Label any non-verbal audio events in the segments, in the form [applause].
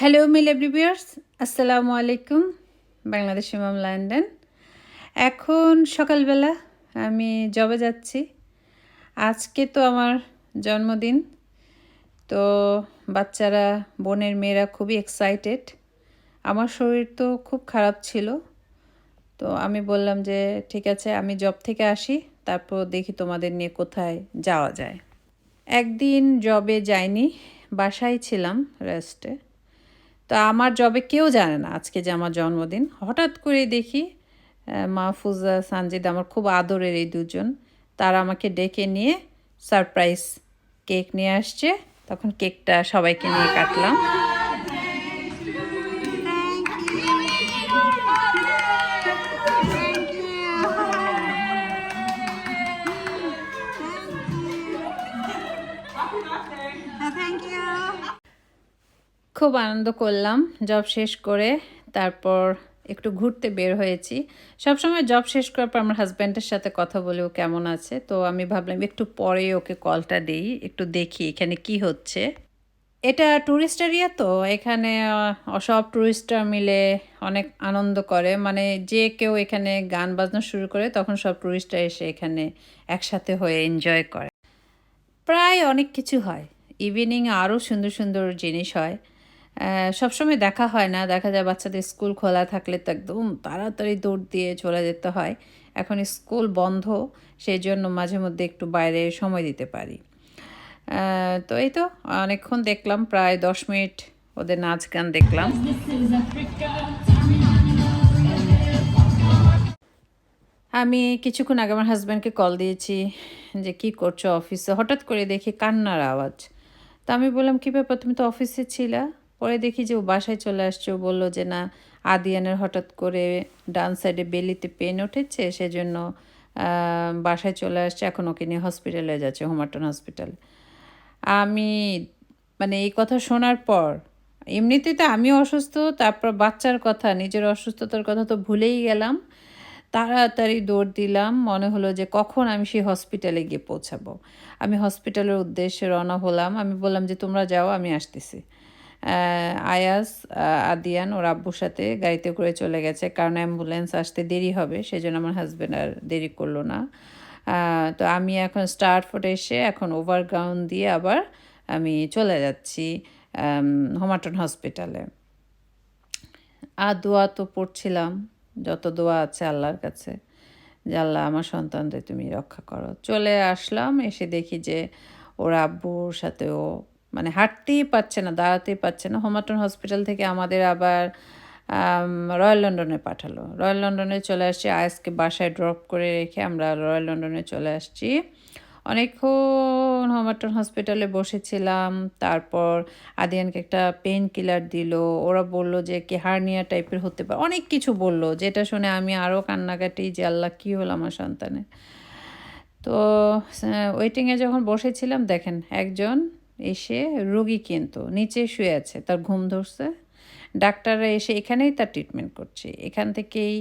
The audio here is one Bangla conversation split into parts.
হ্যালো মিল এভরিভিয়ার্স আসসালামু আলাইকুম বাংলাদেশ ইমাম লন্ডন এখন সকালবেলা আমি জবে যাচ্ছি। আজকে তো আমার জন্মদিন, তো বাচ্চারা, বোনের মেয়েরা খুবই এক্সাইটেড আমার শরীর তো খুব খারাপ ছিল, তো আমি বললাম যে, ঠিক আছে, আমি জব থেকে আসি, তারপর দেখি তোমাদের নিয়ে কোথায় যাওয়া যায়। একদিন জবে যাইনি, বাসায় ছিলাম রেস্টে তো আমার জবে কেউ জানে না আজকে যে আমার জন্মদিন। হঠাৎ করে দেখি মাহফুজা সানজিদ আমার খুব আদরের এই দুজন। তারা আমাকে ডেকে নিয়ে সারপ্রাইজ কেক নিয়ে আসছে। তখন কেকটা সবাইকে নিয়ে কাটলাম। খুব আনন্দ করলাম জব শেষ করে তারপর একটু ঘুরতে বের হয়েছি। সবসময় জব শেষ করার পর আমার হাজব্যান্ডের সাথে কথা বলে ও কেমন আছে, তো আমি ভাবলাম একটু পরে ওকে কলটা দিই, একটু দেখি এখানে কি হচ্ছে। এটা ট্যুরিস্ট এরিয়া তো, এখানে সব ট্যুরিস্টরা মিলে অনেক আনন্দ করে। মানে যে কেউ এখানে গান বাজনা শুরু করে তখন সব ট্যুরিস্টরা এসে এখানে একসাথে হয়ে এনজয় করে। প্রায় অনেক কিছু হয়। ইভিনিং আরও সুন্দর সুন্দর জিনিস হয়। সবসময় দেখা হয় না। দেখা যায় বাচ্চাদের স্কুল খোলা থাকলে তো একদম তাড়াতাড়ি দৌড় দিয়ে চলে যেতে হয়। এখন স্কুল বন্ধ সেই জন্য মাঝে মধ্যে একটু বাইরে সময় দিতে পারি। তো এই তো, অনেকক্ষণ দেখলাম, প্রায় দশ মিনিট ওদের নাচ গান দেখলাম। আমি কিছুক্ষণ আগে আমার হাজব্যান্ডকে কল দিয়েছি যে, কি করছ অফিসে হঠাৎ করে দেখি কান্নার আওয়াজ। তা আমি বললাম, কী ব্যাপার? তুমি তো অফিসে ছিলা? পরে দেখি যে ও বাসায় চলে আসছে। ও বলল যে, না, আদিয়ানের হঠাৎ করে ডান সাইডে বেলিতে পেন উঠেছে, সেজন্য বাসায় চলে আসছে। এখন ওকে নিয়ে হসপিটালে যাচ্ছে হোমাটন হসপিটাল আমি মানে এই কথা শোনার পর এমনিতে তো আমি অসুস্থ, তারপর বাচ্চার কথা, নিজের অসুস্থতার কথা তো ভুলেই গেলাম। তাড়াতাড়ি দৌড় দিলাম, মনে হলো যে কখন আমি সেই হসপিটালে গিয়ে পৌঁছাবো। আমি হসপিটালের উদ্দেশ্যে রওনা হলাম। আমি বললাম যে, তোমরা যাও, আমি আসতেছি। আয়াস আদিয়ান, ওর আব্বুর সাথে গাড়িতে করে চলে গেছে, কারণ অ্যাম্বুলেন্স আসতে দেরি হবে, সেজন্য আমার হাজব্যান্ড আর দেরি করল না। তো আমি এখন স্টারফোর্টে এসে এখন ওভারগ্রাউন্ড দিয়ে আবার আমি চলে যাচ্ছি হোমাটন হসপিটালে আর দোয়া তো পড়ছিলাম, যত দোয়া আছে আল্লাহর কাছে, যে আল্লাহ আমার সন্তানদের তুমি রক্ষা করো। চলে আসলাম, এসে দেখি যে ওর আব্বুর সাথেও মানে হাঁটতেই পারছে না, দাঁড়াতেই পারছে না। হোমাটন হসপিটাল থেকে আমাদের আবার রয়্যাল লন্ডনে পাঠালো। রয়্যাল লন্ডনে চলে আসছি আয়াসকে বাসায় ড্রপ করে রেখে আমরা রয়্যাল লন্ডনে চলে আসছি। অনেকক্ষণ হোমাটন হসপিটালে বসেছিলাম, তারপর আদিয়ানকে একটা পেন কিলার দিল। ওরা বলল যে কি হার্নিয়া টাইপের হতে পারে। অনেক কিছু বলল, যেটা শুনে আমি আরও কান্নাকাটি, যে আল্লাহ, কী হলো আমার সন্তানের। তো ওয়েটিংয়ে যখন বসেছিলাম, দেখেন, একজন এসে রুগী কিন্তু নিচে শুয়ে আছে, তার ঘুম ধরছে। ডাক্তাররা এসে এখানেই তার ট্রিটমেন্ট করছে। এখান থেকেই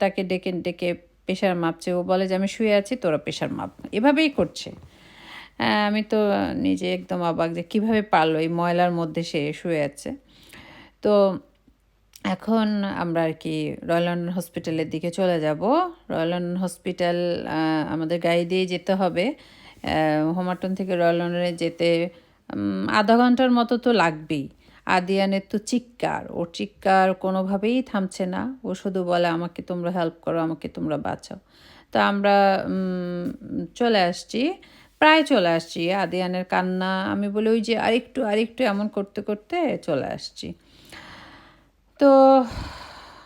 তাকে ডেকে ডেকে প্রেশার মাপছে। ও বলে যে, আমি শুয়ে আছি, তোরা প্রেশার মাপ। এভাবেই করছে। আমি তো নিজে একদম অবাক যে, কীভাবে পারল এই ময়লার মধ্যে সে শুয়ে আছে। তো এখন আমরা আর কি রয়্যাল লন্ডন হসপিটালের দিকে চলে যাব। রয়্যাল লন্ডন হসপিটাল আমাদের গাড়ি দিয়ে যেতে হবে। হোমাটন থেকে রয়্যাল লন্ডনে যেতে আধা ঘণ্টার মতো তো লাগবেই। আদিয়ানের তো চিৎকার। ওর চিৎকার কোনোভাবেই থামছে না। ও শুধু বলে, আমাকে তোমরা হেল্প করো, আমাকে তোমরা বাঁচাও। তো আমরা চলে আসছি। প্রায় চলে আসছি। আদিয়ানের কান্না, আমি বলি, ওই যে আরেকটু আরেকটু এমন করতে করতে চলে আসছি। তো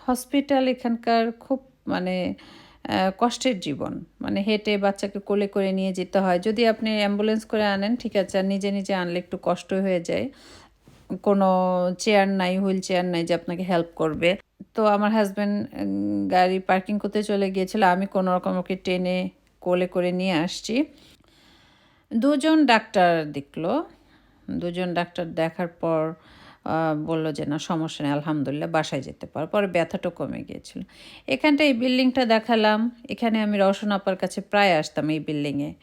হসপিটাল এখানকার খুব মানে কষ্টের জীবন। মানে হেঁটে বাচ্চাকে কোলে করে নিয়ে যেতে হয়। যদি আপনি অ্যাম্বুলেন্স করে আনেন, ঠিক আছে, আর নিজে নিজে আনলে একটু কষ্ট হয়ে যায়। কোনো চেয়ার নাই হুইল চেয়ার নাই যে আপনাকে হেল্প করবে। তো আমার হাজব্যান্ড গাড়ি পার্কিং করতে চলে গিয়েছিল। আমি কোনো রকম ওকে টেনে কোলে করে নিয়ে আসছি। দুজন ডাক্তার দেখল। দুজন ডাক্তার দেখার পর বলল যে, না, সমস্যা নেই, আলহামদুলিল্লাহ, বাসায় যেতে পারো। পরে ব্যথাটা কমে গিয়েছিল। এখানটা এই বিল্ডিংটা দেখালাম। এখানে আমি রওশন আপার কাছে প্রায় আসতাম এই বিল্ডিংয়ে।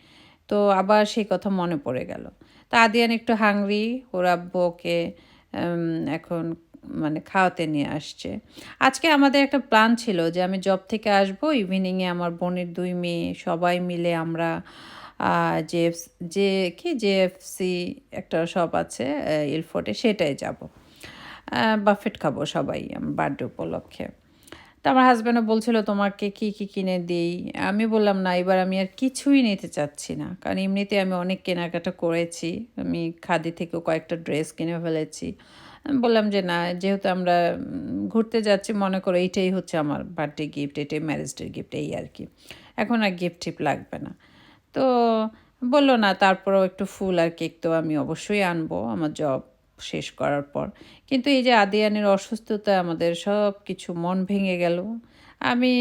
তো আবার সেই কথা মনে পড়ে গেল। তা আদিয়ান একটু হাংরি, ওর আব্বু এখন মানে খাওয়াতে নিয়ে আসছে। আজকে আমাদের একটা প্ল্যান ছিল যে, আমি জব থেকে আসব, ইভিনিংয়ে আমার বোনের দুই মেয়ে, সবাই মিলে আমরা যে যে কি, জেএফসি একটা শপ আছে ইলফোর্টে সেটাই যাব। বাফেট খাব সবাই বার্থডে উপলক্ষে। তো আমার হাজব্যান্ডও বলছিল, তোমাকে কি কি কিনে দিই? আমি বললাম, না, এবার আমি আর কিছুই নিতে চাচ্ছি না। কারণ এমনিতে আমি অনেক কেনাকাটা করেছি। আমি খাদি থেকেও কয়েকটা ড্রেস কিনে ফেলেছি। বললাম যে, না, যেহেতু আমরা ঘুরতে যাচ্ছি, মনে করো এইটাই হচ্ছে আমার বার্থডে গিফট, এটাই ম্যারেজ ডে গিফট, এই আর কি। এখন আর গিফট টিপ লাগবে না। তো বলল, না, তারপরেও একটু ফুল আর কেক তো আমি অবশ্যই আনব, আমার জব শেষ করার পর। কিন্তু এই যে আদিয়ানের অসুস্থতা, আমাদের সব কিছু মন ভেঙে গেল। আমি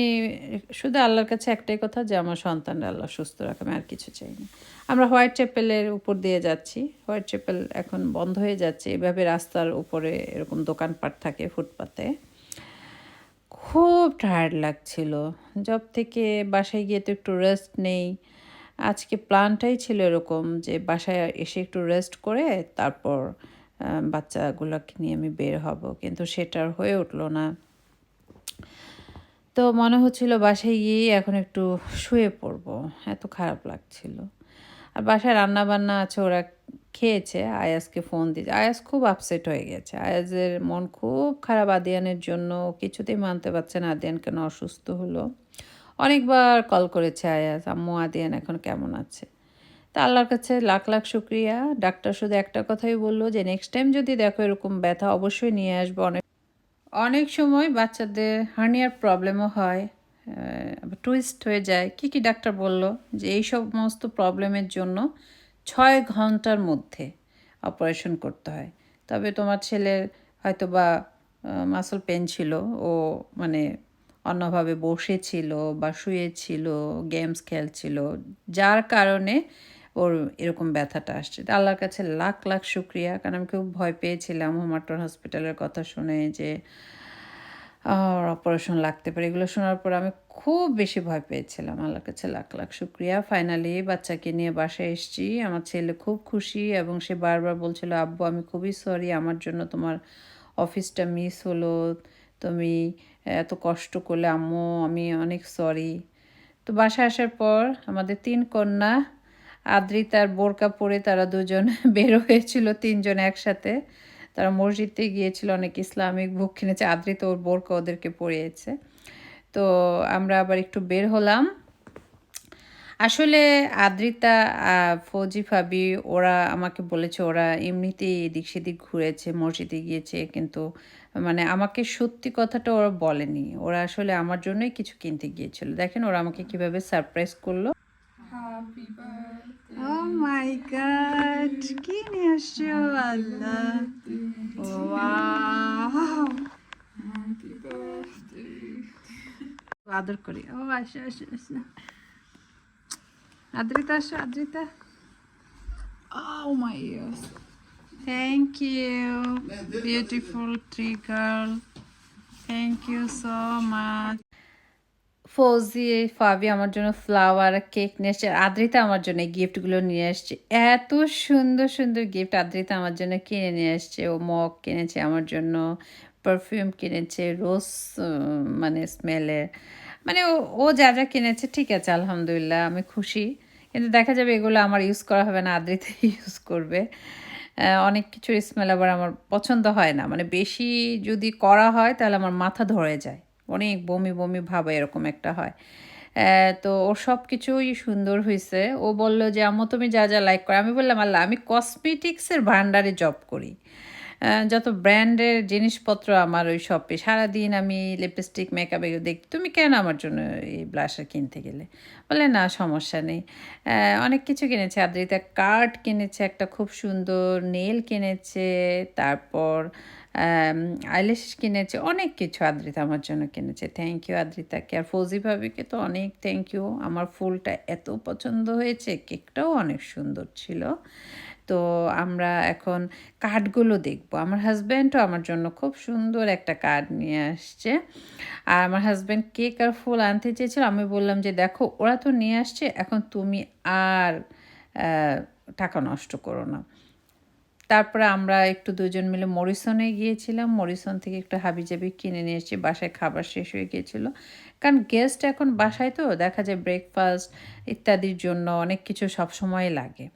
শুধু আল্লাহর কাছে একটাই কথা যে, আমার সন্তানরা আল্লাহ সুস্থ রাখে আমি আর কিছু চাই না। আমরা হোয়াইট চ্যাপেলের উপর দিয়ে যাচ্ছি। হোয়াইট চ্যাপেল এখন বন্ধ হয়ে যাচ্ছে। এভাবে রাস্তার উপরে এরকম দোকানপাট থাকে ফুটপাতে। খুব টায়ার্ড লাগছিল। জব থেকে বাসায় গিয়ে তো একটু রেস্ট নেই। আজকে প্ল্যানটাই ছিল এরকম যে বাসায় এসে একটু রেস্ট করে তারপর বাচ্চাগুলোকে নিয়ে আমি বের হব। কিন্তু সেটা আর হয়ে উঠল না। তো মনে হচ্ছিল বাসায় গিয়ে এখন একটু শুয়ে পড়ব। এত খারাপ লাগছিল। আর বাসায় রান্না বান্না আছে, ওরা খেয়েছে। আয়াসকে ফোন দিয়েছে। আয়াস খুব আপসেট হয়ে গেছে। আয়াসের মন খুব খারাপ। আদিয়ানের জন্য কিছুতেই মানতে পারছে না। আদিয়ান কেন অসুস্থ হলো? অনেকবার কল করেছে আয়াস আম্মু, আদিয়ান এখন কেমন আছে? তা আল্লাহর কাছে লাখ লাখ শুক্রিয়া। ডাক্তার শুধু একটা কথাই বলল যে নেক্সট টাইম যদি দেখো এরকম ব্যথা, অবশ্যই নিয়ে আসব। অনেক অনেক সময় বাচ্চাদের হার্নিয়ার প্রবলেমও হয় টুইস্ট হয়ে যায়। কি কি ডাক্তার বলল? যে, এই সমস্ত প্রবলেমের জন্য ছয় ঘণ্টার মধ্যে অপারেশন করতে হয়। তবে তোমার ছেলের হয়তো বা মাসল পেন ছিল। ও মানে অন্যভাবে বসেছিল বা শুয়েছিল, গেমস খেলছিল, যার কারণে ওর এরকম ব্যথাটা আসছে। আল্লাহর কাছে লাখ লাখ শুক্রিয়া। কারণ আমি খুব ভয় পেয়েছিলাম হোমাটন হসপিটালের কথা শুনে যে অপারেশন লাগতে পারে। এগুলো শোনার পর আমি খুব বেশি ভয় পেয়েছিলাম। আল্লাহর কাছে লাখ লাখ শুক্রিয়া। ফাইনালি বাচ্চাকে নিয়ে বাসায় এসেছি। আমার ছেলে খুব খুশি এবং সে বারবার বলছিল, আব্বু, আমি খুবই সরি আমার জন্য তোমার অফিসটা মিস হলো। তুমি এত কষ্ট করলে, আম্মু, আমি অনেক সরি তো বাসায় আসার পর আমাদের তিন কন্যা আদ্রিতার বোরকা পরে তারা দুজন [laughs] বের হয়েছিল, তিনজন একসাথে। তারা মসজিদে গিয়েছিল, অনেক ইসলামিক বুক কিনেছে। আদ্রিতা ওর বোরকা ওদেরকে পরিয়েছে। তো আমরা আবার একটু বের হলাম। আসলে আদ্রিতা ফৌজি ফাবি ওরা আমাকে বলেছে ওরা এমনিতেই এদিক সেদিক ঘুরেছে মসজিদে গিয়েছে কিন্তু মানে আমাকে সত্যি কথাটা ওরা বলেনি। ওরা আসলে আমার জন্যই কিছু কিনতে গিয়েছিল। দেখেন ওরা আমাকে কীভাবে সারপ্রাইজ করল। Oh my god! কি নিয়ে আসছো আল্লাহ। Wow! আদর করি। ও আসো আসো আসো। আদ্রিতা আসো Adrita Oh my ears. Thank you, beautiful tree girl. Thank you so much. ফৌজি ফাবি আমার জন্য ফ্লাওয়ার কেক নিয়ে এসছে। আর আদ্রিতা আমার জন্য গিফটগুলো নিয়ে এসছে। এত সুন্দর সুন্দর গিফট আদ্রিতা আমার জন্য কিনে নিয়ে এসছে। ও মগ কিনেছে আমার জন্য পারফিউম কিনেছে রোজ মানে স্মেলের মানে ও ও যা যা কিনেছে ঠিক আছে আলহামদুলিল্লাহ আমি খুশি। কিন্তু দেখা যাবে এগুলো আমার ইউজ করা হবে না, আদ্রিতা ইউজ [laughs] করবে। অনেক কিছুর স্মেল আবার আমার পছন্দ হয় না। মানে বেশি যদি করা হয় তাহলে আমার মাথা ধরে যায়। অনেক বমি বমি ভাবে এরকম একটা হয়। তো ওর সব কিছুই সুন্দর হয়েছে ও বলল যে, আম্মু, তুমি যা যা লাইক করো। আমি বললাম, আল্লাহ, আমি কসমেটিক্সের ভান্ডারে জব করি। যত ব্র্যান্ডের জিনিসপত্র আমার ওই শপে সারাদিন আমি লিপস্টিক মেকআপ এগুলো দেখি, তুমি কেন আমার জন্য এই ব্লাশার কিনতে গেলে? বলে, না, সমস্যা নেই। অনেক কিছু কিনেছে, আদ্রিতা কার্ড কিনেছে, একটা খুব সুন্দর নেল কিনেছে, তারপর আইলেশ কিনেছে, অনেক কিছু আদ্রিতা আমার জন্য কিনেছে। থ্যাংক ইউ আদ্রিতাকে আর ফৌজি ভাবিকে তো অনেক থ্যাংক ইউ আমার ফুলটা এত পছন্দ হয়েছে কেকটাও অনেক সুন্দর ছিল। তো আমরা এখন কার্ডগুলো দেখব। আমার হাজব্যান্ডও আমার জন্য খুব সুন্দর একটা কার্ড নিয়ে আসছে। আর আমার হাজব্যান্ড কেক আর ফুল আনতে চেয়েছিল। আমি বললাম যে, দেখো, ওরা তো নিয়ে আসছে, এখন তুমি আর টাকা নষ্ট করো না। তারপরে আমরা একটু দুজন মিলে মরিসনে গিয়েছিলাম। মরিসন থেকে একটু হাবিজাবি কিনে নিয়ে এসেছি। বাসায় খাবার শেষ হয়ে গিয়েছিল। কারণ গেস্ট এখন বাসায় তো, দেখা যায় ব্রেকফাস্ট ইত্যাদির জন্য অনেক কিছু সবসময় লাগে।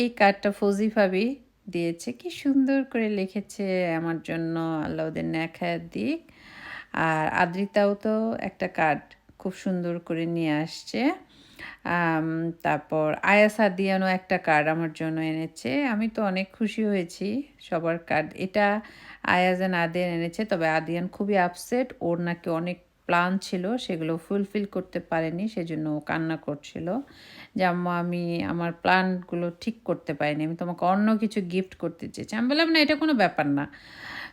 এই কার্ডটা ফৌজি ভাবি দিয়েছে। কি সুন্দর করে লিখেছে আমার জন্য আল্লাহ ওদের দিক। আর আদ্রিতাও তো একটা কার্ড খুব সুন্দর করে নিয়ে আসছে। তারপর আয়াস আদিয়ানও একটা কার্ড আমার জন্য এনেছে। আমি তো অনেক খুশি হয়েছি সবার কার্ড। এটা আয়াজান আদিয়ান এনেছে, তবে আদিয়ান খুবই আপসেট ওর নাকি অনেক প্ল্যান ছিল, সেগুলো ফুলফিল করতে পারেনি, সেজন্য কান্না করছিল যে আমি আমার প্ল্যানগুলো ঠিক করতে পারিনি, আমি তোমাকে অন্য কিছু গিফট করতে চেয়েছি। আমি বললাম, না, এটা কোনো ব্যাপার না।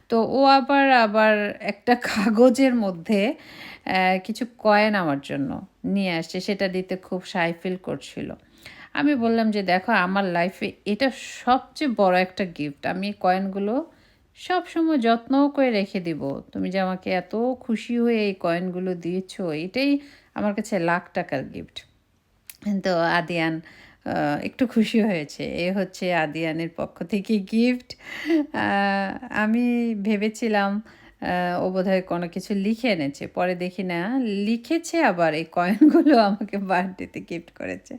তো ও আবার আবার একটা [laughs] কাগজের মধ্যে কিছু কয়েন আমার জন্য নিয়ে আসছে, সেটা দিতে খুব সাই ফিল করছিল। আমি বললাম যে, দেখো, আমার লাইফে এটা সবচেয়ে বড় একটা গিফট। আমি কয়েনগুলো সব সময় যত্নও করে রেখে দিব। তুমি যে আমাকে এত খুশি হয়ে এই কয়েনগুলো দিয়েছ, এটাই আমার কাছে লাখ টাকার গিফট তো আদিয়ান একটু খুশি হয়েছে। এ হচ্ছে আদিয়ানের পক্ষ থেকে গিফট আমি ভেবেছিলাম ও বোধহয় কোনো কিছু লিখে এনেছে। পরে দেখি না, লিখেছে আবার এই কয়েনগুলো আমাকে বার্থডেতে গিফট করেছে।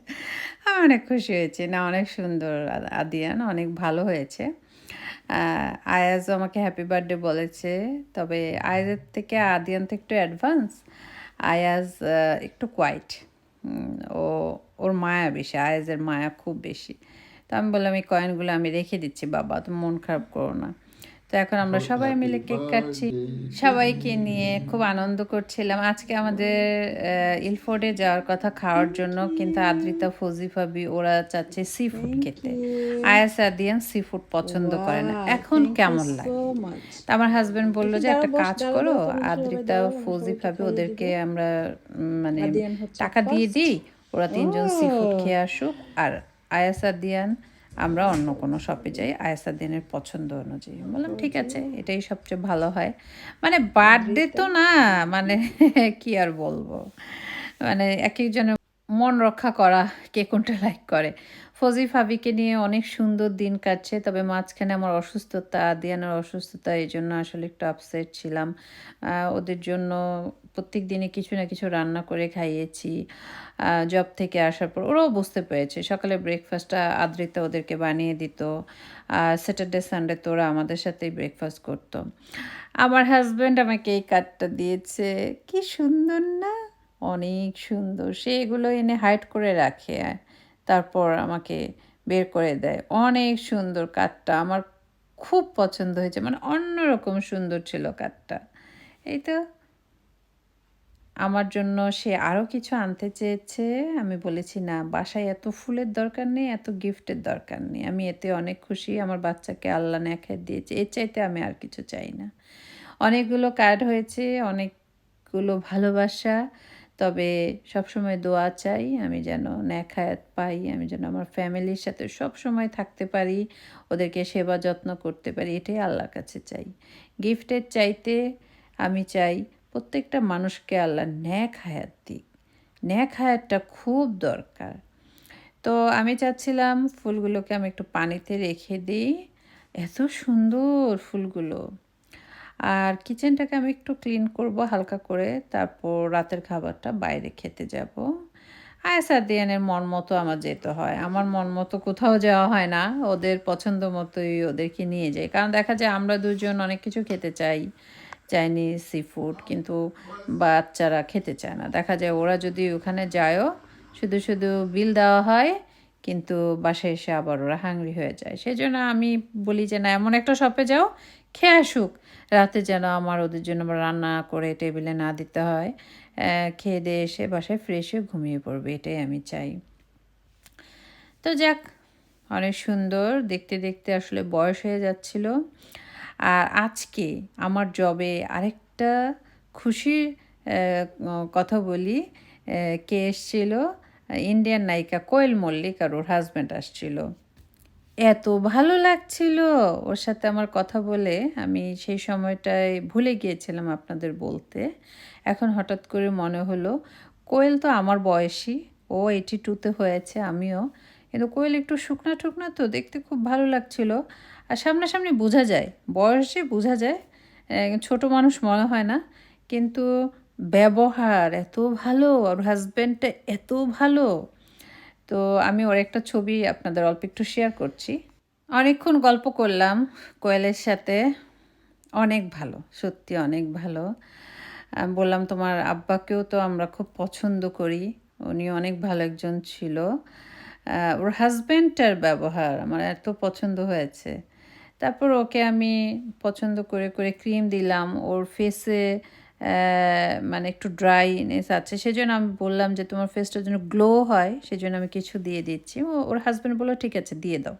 আমি অনেক খুশি হয়েছে। না, অনেক সুন্দর আদিয়ান, অনেক ভালো হয়েছে। আয়াজও আমাকে হ্যাপি বার্থডে বলেছে। তবে আয়াজের থেকে আদিয়ান থেকে একটু অ্যাডভান্স আয়াজ একটু কোয়াইট ও, ওর মায়া বেশি, আয়াজের মায়া খুব বেশি। তো আমি বললাম, এই কয়েনগুলো আমি রেখে দিচ্ছি, বাবা, তো মন খারাপ করো না। তো এখন আমরা সবাই মিলে কেক কাটছি। সবাইকে নিয়ে খুব আনন্দ করছিলাম। আজকে আমাদের ইলফোর্ডে যাওয়ার কথা খাওয়ার জন্য কিন্তু আদ্রিতা ফজি ভাবি ওরা চাচ্ছে সি ফুড খেতে। আয়াস আদিয়ান সি ফুড পছন্দ করে না। এখন কেমন লাগে? তা আমার হাজবেন্ড বলল যে একটা কাজ করো আদ্রিতা ফৌজি ফাবি ওদেরকে আমরা মানে টাকা দিয়ে দিই। ওরা তিনজন সি ফুড খেয়ে আসুক। আর আয়াসাদিয়ান আমরা অন্য কোনো শপে যাই আয়াসাদিয়ানের পছন্দ অনুযায়ী। বললাম, ঠিক আছে, এটাই সবচেয়ে ভালো হয়। মানে বার্থডে তো না মানে [laughs] কি আর বলব? মানে এক একজনের মন রক্ষা করা কে কোনটা লাইক করে। ফজি ফাবিকে নিয়ে অনেক সুন্দর দিন কাটছে, তবে মাঝখানে আমার অসুস্থতা, আদিয়ানের অসুস্থতা, এই জন্য আসলে একটু আপসেট ছিলাম। ওদের জন্য প্রত্যেক দিনে কিছু না কিছু রান্না করে খাইয়েছি জব থেকে আসার পর ওরাও বুঝতে পেরেছে। সকালে ব্রেকফাস্টটা আদ্রিতা ওদেরকে বানিয়ে দিত, আর স্যাটারডে সানডে তো ওরা আমাদের সাথেই ব্রেকফাস্ট করতো। আমার হাজব্যান্ড আমাকে এই কার্ডটা দিয়েছে। কি সুন্দর না? অনেক সুন্দর। সে এগুলো এনে হাইড করে রাখে, তারপর আমাকে বের করে দেয়। অনেক সুন্দর কাঠটা আমার খুব পছন্দ হয়েছে। মানে অন্যরকম সুন্দর ছিল কাঠটা এই তো আমার জন্য সে আরও কিছু আনতে চেয়েছে। আমি বলেছি, না, বাসায় এত ফুলের দরকার নেই, এত গিফটের দরকার নেই। আমি এতে অনেক খুশি, আমার বাচ্চাকে আল্লাহ নেখায় দিয়েছে এর চাইতে আমি আর কিছু চাই না। অনেকগুলো কার্ড হয়েছে, অনেকগুলো ভালোবাসা, তবে সবসময় দোয়া চাই, আমি যেন ন্যাখায়াত পাই, আমি যেন আমার ফ্যামিলির সাথে সব সময় থাকতে পারি, ওদেরকে সেবা যত্ন করতে পারি, এটাই আল্লাহর কাছে চাই। গিফটের চাইতে আমি চাই প্রত্যেকটা মানুষকে আল্লাহ ন্যাক হায়াত দিক। ন্যাক হায়াতটা খুব দরকার। তো আমি চাচ্ছিলাম ফুলগুলোকে আমি একটু পানিতে রেখে দিই। এত সুন্দর ফুলগুলো। আর কিচেনটাকে আমি একটু ক্লিন করব হালকা করে। তারপর রাতের খাবারটা বাইরে খেতে যাব। আয়সা দিয়ানের মন মতো আমার যেতে হয়। আমার মন মতো কোথাও যাওয়া হয় না। ওদের পছন্দ মতোই ওদেরকে নিয়ে যাই। কারণ দেখা যায় আমরা দুজন অনেক কিছু খেতে চাই। চাইনিজ সি ফুড কিন্তু বাচ্চারা খেতে চায় না। দেখা যায় ওরা যদি ওখানে যায়ও, শুধু শুধু বিল দেওয়া হয়, কিন্তু বাসায় এসে আবার ওরা হাংরি হয়ে যায়। সেই জন্য আমি বলি যে, না, এমন একটা শপে যাও, খেয়ে আসুক। রাতে যেন আমার ওদের জন্য রান্না করে টেবিলে না দিতে হয়। খেয়ে দিয়ে এসে বাসায় ফ্রেশ হয়ে ঘুমিয়ে পড়বে, এটাই আমি চাই। তো যাক, অনেক সুন্দর। দেখতে দেখতে আসলে বয়স হয়ে যাচ্ছিল। আর আজকে আমার জবে আরেকটা খুশির কথা বলি। কে এসছিল? ইন্ডিয়ান নায়িকা কোয়েল মল্লিক আর ওর হাজব্যান্ড আসছিল। এত ভালো লাগছিল ওর সাথে আমার কথা বলে। আমি সেই সময়টায় ভুলে গিয়েছিলাম আপনাদের বলতে। এখন হঠাৎ করে মনে হলো, কোয়েল তো আমার বয়সী, ও এইটি টুতে হয়েছে আমিও। কিন্তু কোয়েল একটু শুকনা টুকনা তো দেখতে খুব ভালো লাগছিল। আর সামনাসামনি বোঝা যায়, বয়সে বোঝা যায় ছোট মানুষ মনে হয় না, কিন্তু ব্যবহার এত ভালো ওর হাজব্যান্ডটা এত ভালো। তো আমি ওর একটা ছবি আপনাদের অল্প একটু শেয়ার করছি। অনেকক্ষণ গল্প করলাম কোয়েলের সাথে, অনেক ভালো, সত্যি অনেক ভালো। বললাম তোমার আব্বাকেও তো আমরা খুব পছন্দ করি উনি অনেক ভালো একজন ছিল। ওর হাজব্যান্ডটার ব্যবহার আমার এত পছন্দ হয়েছে। তারপর ওকে আমি পছন্দ করে করে ক্রিম দিলাম। ওর ফেসে মানে একটু ড্রাইনেস আছে। সেজন্য আমি বললাম যে তোমার ফেসটা যেন গ্লো হয়, সেজন্য আমি কিছু দিয়ে দিচ্ছি। ওর হাজব্যান্ড বলল, ঠিক আছে, দিয়ে দাও।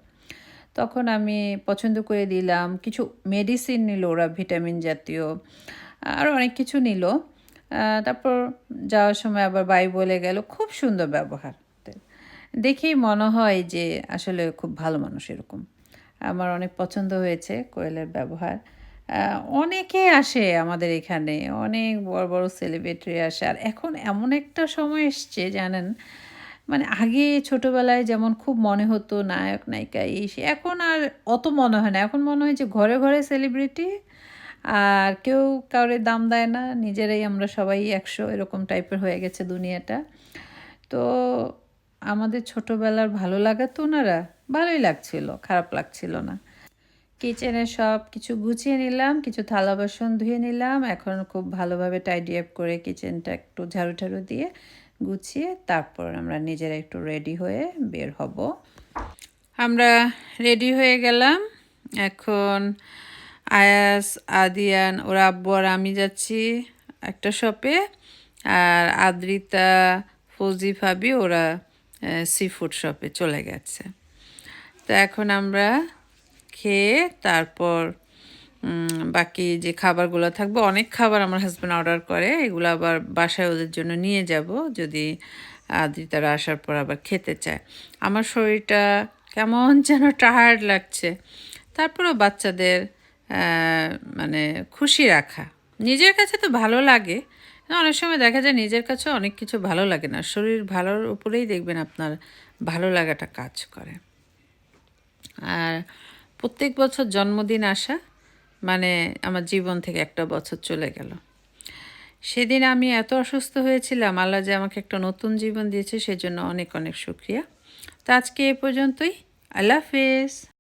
তখন আমি পছন্দ করে দিলাম। কিছু মেডিসিন নিল ওরা ভিটামিন জাতীয় আরও অনেক কিছু নিল। তারপর যাওয়ার সময় আবার বাই বলে গেল, খুব সুন্দর ব্যবহার। দেখেই মনে হয় যে আসলে খুব ভালো মানুষ এরকম। আমার অনেক পছন্দ হয়েছে কোয়েলের ব্যবহার। অনেকে আসে আমাদের এখানে, অনেক বড় বড় সেলিব্রিটি আসে। আর এখন এমন একটা সময় এসছে, জানেন? মানে আগে ছোটোবেলায় যেমন খুব মনে হতো নায়ক, নায়িকা, এই এখন আর অত মনে হয় না। এখন মনে হয় যে ঘরে ঘরে সেলিব্রিটি আর কেউ কাউরে দাম দেয় না। নিজেরাই আমরা সবাই একশো, এরকম টাইপের হয়ে গেছে দুনিয়াটা। তো আমাদের ছোটবেলার ভালো লাগাতো ওনারা, ভালোই লাগছিল, খারাপ লাগছিল না। কিচেনে সব কিছু গুছিয়ে নিলাম, কিছু থালা বাসন ধুয়ে নিলাম, এখন খুব ভালোভাবে টাইডি আপ করে কিচেনটা একটু ঝাড়ু ঝাড়ু দিয়ে গুছিয়ে তারপর আমরা নিজেরা একটু রেডি হয়ে বের হব। আমরা রেডি হয়ে গেলাম। এখন আয়াস, আদিয়ান, ওরা আব্বু আর আমি যাচ্ছি একটা শপে আর আদ্রিতা ফৌজি ভাবি ওরা সি ফুড শপে চলে গেছে। তো এখন আমরা খেয়ে তারপর বাকি যে খাবারগুলো থাকবে, অনেক খাবার আমার হাজব্যান্ড অর্ডার করে, এগুলো আবার বাসায় ওদের জন্য নিয়ে যাব যদি আদ্রিতারা আসার পর আবার খেতে চায়। আমার শরীরটা কেমন যেন টায়ার্ড লাগছে। তারপরেও বাচ্চাদের মানে খুশি রাখা। নিজের কাছে তো ভালো লাগে অনেক সময় দেখা যায় নিজের কাছে অনেক কিছু ভালো লাগে না। শরীর ভালোর উপরেই দেখবেন আপনার ভালো লাগাটা কাজ করে। আর প্রত্যেক বছর জন্মদিন আসা মানে আমার জীবন থেকে একটা বছর চলে গেল। সেদিন আমি এত অসুস্থ হয়েছিলাম, আল্লাহ যে আমাকে একটা নতুন জীবন দিয়েছে, সেজন্য অনেক অনেক শুক্রিয়া। তো আজকে এ পর্যন্তই। আল্লাহ হাফেজ।